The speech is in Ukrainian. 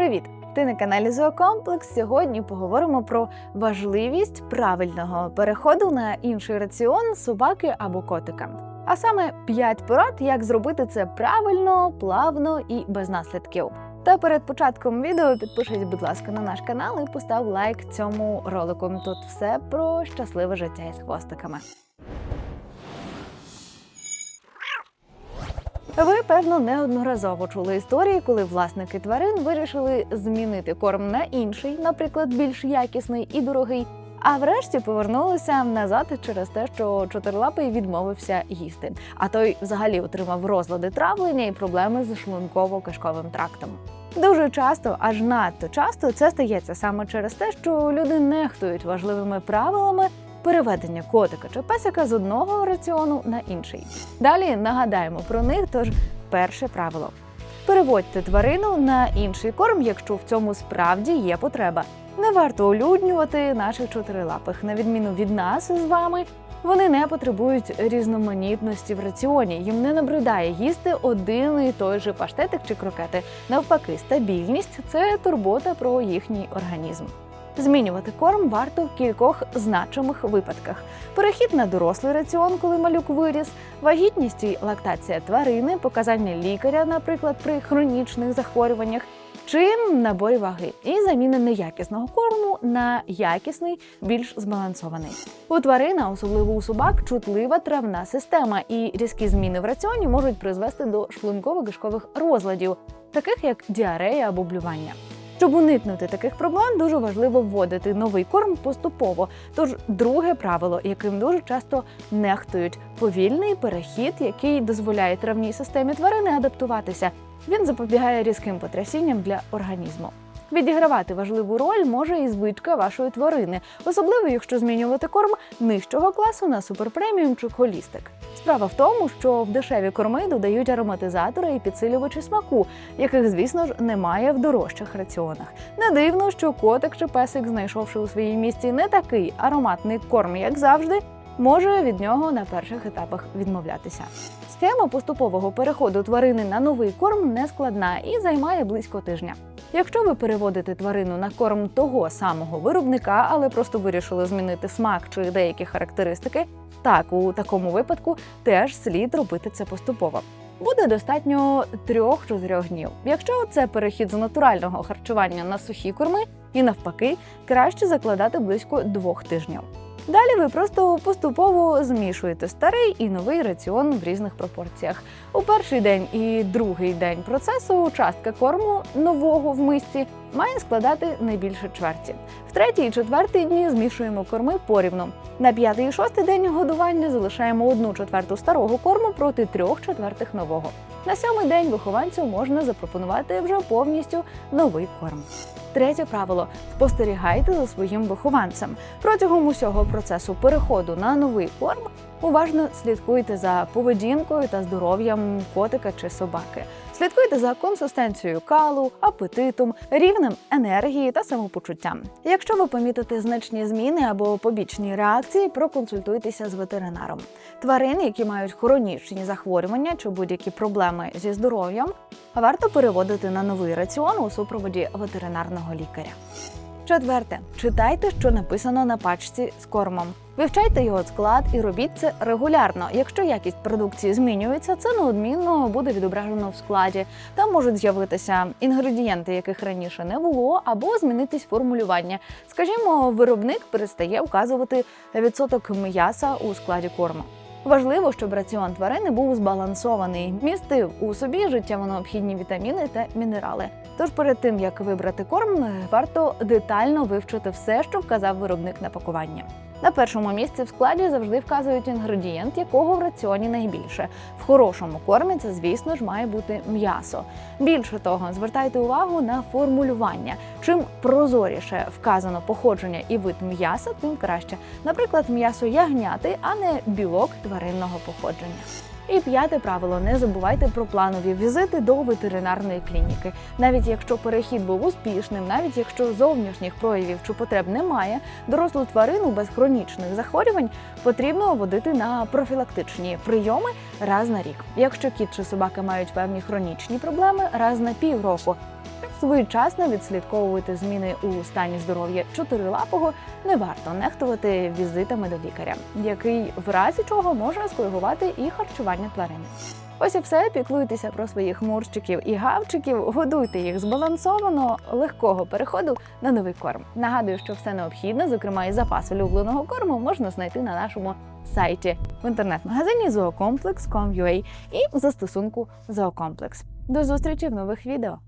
Привіт! Ти на каналі Зоокомплекс. Сьогодні поговоримо про важливість правильного переходу на інший раціон собаки або котика. А саме 5 порад, як зробити це правильно, плавно і без наслідків. Та перед початком відео підпишись, будь ласка, на наш канал і постав лайк цьому ролику. Тут все про щасливе життя із хвостиками. Ви, певно, неодноразово чули історії, коли власники тварин вирішили змінити корм на інший, наприклад, більш якісний і дорогий. А врешті повернулися назад через те, що чотирилапий відмовився їсти. А той взагалі отримав розлади травлення і проблеми з шлунково-кишковим трактом. Дуже часто, аж надто часто, це стається саме через те, що люди нехтують важливими правилами переведення котика чи песика з одного раціону на інший. Далі нагадаємо про них. Тож перше правило: переводьте тварину на інший корм, якщо в цьому справді є потреба. Не варто улюднювати наших чотирилапих, на відміну від нас з вами. Вони не потребують різноманітності в раціоні. Їм не набридає їсти один і той же паштетик чи крокети. Навпаки, стабільність це турбота про їхній організм. Змінювати корм варто в кількох значимих випадках: перехід на дорослий раціон, коли малюк виріс, вагітність і лактація тварини, показання лікаря, наприклад, при хронічних захворюваннях. Чи набор ваги і заміна неякісного корму на якісний, більш збалансований. У тварин, особливо у собак, чутлива травна система, і різкі зміни в раціоні можуть призвести до шлунково-кишкових розладів, таких як діарея або блювання. Щоб уникнути таких проблем, дуже важливо вводити новий корм поступово. Тож друге правило, яким дуже часто нехтують повільний перехід, який дозволяє травній системі тварини адаптуватися. Він запобігає різким потрясінням для організму. Відігравати важливу роль може і звичка вашої тварини, особливо якщо змінювати корм нижчого класу на суперпреміум чи холістик. Справа в тому, що в дешеві корми додають ароматизатори і підсилювачі смаку, яких, звісно ж, немає в дорожчих раціонах. Не дивно, що котик чи песик, знайшовши у своїй місті не такий ароматний корм, як завжди, може від нього на перших етапах відмовлятися. Схема поступового переходу тварини на новий корм не складна і займає близько тижня. Якщо ви переводите тварину на корм того самого виробника, але просто вирішили змінити смак чи деякі характеристики, так у такому випадку теж слід робити це поступово. Буде достатньо 3-4 днів. Якщо це перехід з натурального харчування на сухі корми, і навпаки, краще закладати близько двох тижнів. Далі ви просто поступово змішуєте старий і новий раціон в різних пропорціях. У перший день і другий день процесу частка корму нового в мисці має складати не більше чверті. В третій і четвертий дні змішуємо корми порівну. На п'ятий і шостий день годування залишаємо одну четверту старого корму проти трьох четвертих нового. На сьомий день вихованцю можна запропонувати вже повністю новий корм. Третє правило спостерігайте за своїм вихованцем. Протягом усього процесу переходу на новий корм уважно слідкуйте за поведінкою та здоров'ям котика чи собаки. Слідкуйте за консистенцією калу, апетитом, рівнем енергії та самопочуттям. Якщо ви помітите значні зміни або побічні реакції, проконсультуйтеся з ветеринаром. Тварини, які мають хронічні захворювання чи будь-які проблеми зі здоров'ям, варто переводити на новий раціон у супроводі ветеринарного лікаря. Четверте, читайте, що написано на пачці з кормом. Вивчайте його склад і робіть це регулярно. Якщо якість продукції змінюється, це неодмінно буде відображено в складі. Там можуть з'явитися інгредієнти, яких раніше не було, або змінитись формулювання. Скажімо, виробник перестає вказувати відсоток м'яса у складі корму. Важливо, щоб раціон тварини був збалансований, містив у собі життєво необхідні вітаміни та мінерали. Тож перед тим як вибрати корм, варто детально вивчити все, що вказав виробник на пакуванні. На першому місці в складі завжди вказують інгредієнт, якого в раціоні найбільше. В хорошому кормі це, звісно ж, має бути м'ясо. Більше того, звертайте увагу на формулювання. Чим прозоріше вказано походження і вид м'яса, тим краще. Наприклад, м'ясо ягняти, а не білок тваринного походження. І п'яте правило: не забувайте про планові візити до ветеринарної клініки. Навіть якщо перехід був успішним, навіть якщо зовнішніх проявів чи потреб немає, дорослу тварину без хронічних захворювань потрібно водити на профілактичні прийоми раз на рік. Якщо кіт чи собака мають певні хронічні проблеми, раз на півроку. Своєчасно відслідковувати зміни у стані здоров'я чотирилапого, не варто нехтувати візитами до лікаря, який в разі чого може скоригувати і харчування тварини. Ось і все. Піклуйтеся про своїх мурчиків і гавчиків, годуйте їх збалансовано, легкого переходу на новий корм. Нагадую, що все необхідне, зокрема і запас улюбленого корму, можна знайти на нашому сайті в інтернет-магазині zoocomplex.com.ua і застосунку Зоокомплекс. До зустрічі в нових відео.